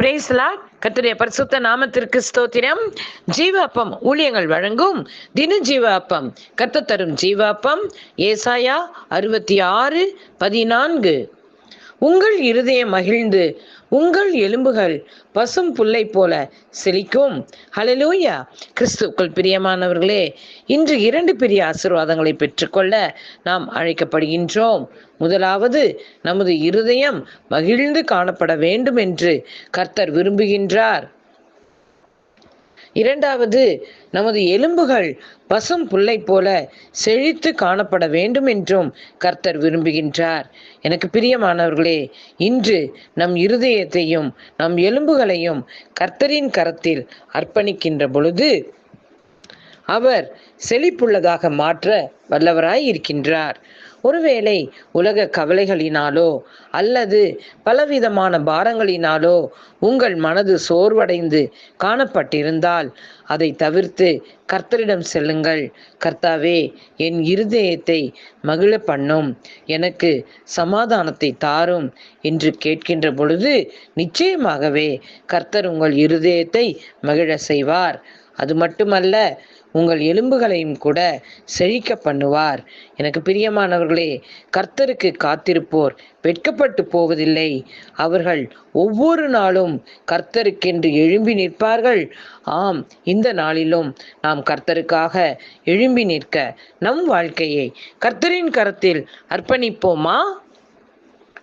பிரேஸ்லா கத்துடைய பரிசுத்த நாமத்திற்கு ஸ்தோத்திரம். ஜீவாப்பம் ஊழியங்கள் வழங்கும் தின ஜீவாப்பம். கத்து தரும் ஜீவாப்பம். ஏசாயா அறுபத்தி ஆறு பதினான்கு. உங்கள் இருதயம் மகிழ்ந்து உங்கள் எலும்புகள் பசும் புல்லை போல செழிக்கும். ஹலலூயா கிறிஸ்துக்குள் பிரியமானவர்களே இன்று இரண்டு பெரிய ஆசீர்வாதங்களை பெற்றுக்கொள்ள நாம் அழைக்கப்படுகின்றோம். முதலாவது நமது இருதயம் மகிழ்ந்து காணப்பட வேண்டும் என்று கர்த்தர் விரும்புகின்றார். இரண்டாவது நமது எலும்புகள் பசும் புல்லை போல செழித்து காணப்பட வேண்டும் என்றும் கர்த்தர் விரும்புகின்றார். எனக்கு பிரியமானவர்களே இன்று நம் இருதயத்தையும் நம் எலும்புகளையும் கர்த்தரின் கரத்தில் அர்ப்பணிக்கின்ற பொழுது அவர் செழிப்புள்ளதாக மாற்ற வல்லவராய் இருக்கின்றார். ஒருவேளை உலக கவலைகளினாலோ அல்லது பலவிதமான பாரங்களினாலோ உங்கள் மனது சோர்வடைந்து காணப்பட்டிருந்தால் அதை தவிர்த்து கர்த்தரிடம் செல்லுங்கள். கர்த்தாவே என் இருதயத்தை மகிழ பண்ணும் எனக்கு சமாதானத்தை தாரும் என்று கேட்கின்ற பொழுது நிச்சயமாகவே கர்த்தர் உங்கள் இருதயத்தை மகிழ செய்வார். அது மட்டுமல்ல உங்கள் எலும்புகளையும் கூட செழிக்க பண்ணுவார். எனக்கு பிரியமானவர்களே கர்த்தருக்கு காத்திருப்போர் வெட்கப்பட்டு போவதில்லை. அவர்கள் ஒவ்வொரு நாளும் கர்த்தருக்கென்று எழும்பி நிற்பார்கள். ஆம் இந்த நாளிலும் நாம் கர்த்தருக்காக எழும்பி நிற்க நம் வாழ்க்கையை கர்த்தரின் கரத்தில் அர்ப்பணிப்போமா?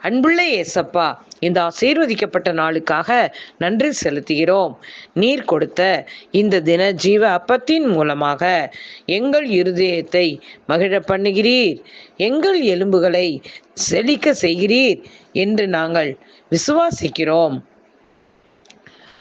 அன்புள்ள ஏசப்பா இந்த ஆசீர்வதிக்கப்பட்ட நாளுக்காக நன்றி செலுத்துகிறோம். நீர் கொடுத்த இந்த தின ஜீவ அப்பத்தின் மூலமாக எங்கள் இருதயத்தை மகிழ பண்ணுகிறீர். எங்கள் எலும்புகளை செழிக்க செய்கிறீர் என்று நாங்கள் விசுவாசிக்கிறோம்.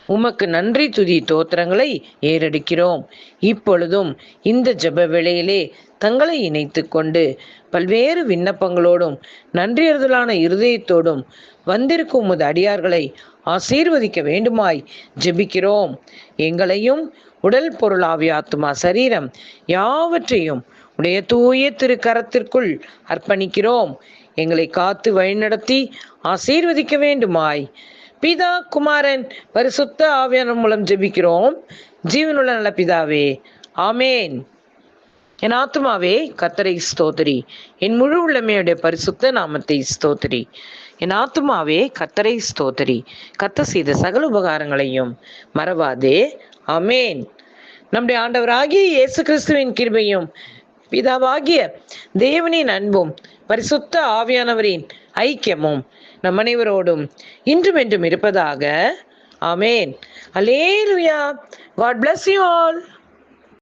உமக்கு நன்றி துதி தோத்திரங்களை ஏறெடுக்கிறோம். இப்பொழுதும் இந்த ஜெப வேளையிலே தங்களை இணைத்து கொண்டு பல்வேறு விண்ணப்பங்களோடும் நன்றியறுதலான இருதயத்தோடும் வந்திருக்கும் உமது அடியார்களை ஆசீர்வதிக்க வேண்டுமாய் ஜெபிக்கிறோம். எங்களையும் உடல் பொருள் ஆவி சரீரம் யாவற்றையும் உடைய தூய திருக்கரத்திற்குள் அர்ப்பணிக்கிறோம். எங்களை காத்து வழிநடத்தி ஆசீர்வதிக்க வேண்டுமாய் பிதா குமாரன் பரிசுத்த ஆவியானர் மூலம் ஜெபிக்கிறோம். ஜீவனுள்ள நல்ல பிதாவே ஆமேன். என் ஆத்மாவே கத்தரை ஸ்தோத்திரி. என் முழு உள்ளமையுடைய பரிசுத்த நாமத்தை ஸ்தோத்திரி. என் ஆத்மாவே கத்தரை ஸ்தோத்திரி. கத்த செய்த சகல உபகாரங்களையும் மறவாதே. அமேன் நம்முடைய ஆண்டவராகிய இயேசு கிறிஸ்துவின் கிருபையும் பிதாவாகிய தேவனின் அன்பும் பரிசுத்த ஆவியானவரின் ஐக்கியமும் நம் அனைவரோடும் இன்றும் என்றும் இருப்பதாக. Amen. Hallelujah God bless you all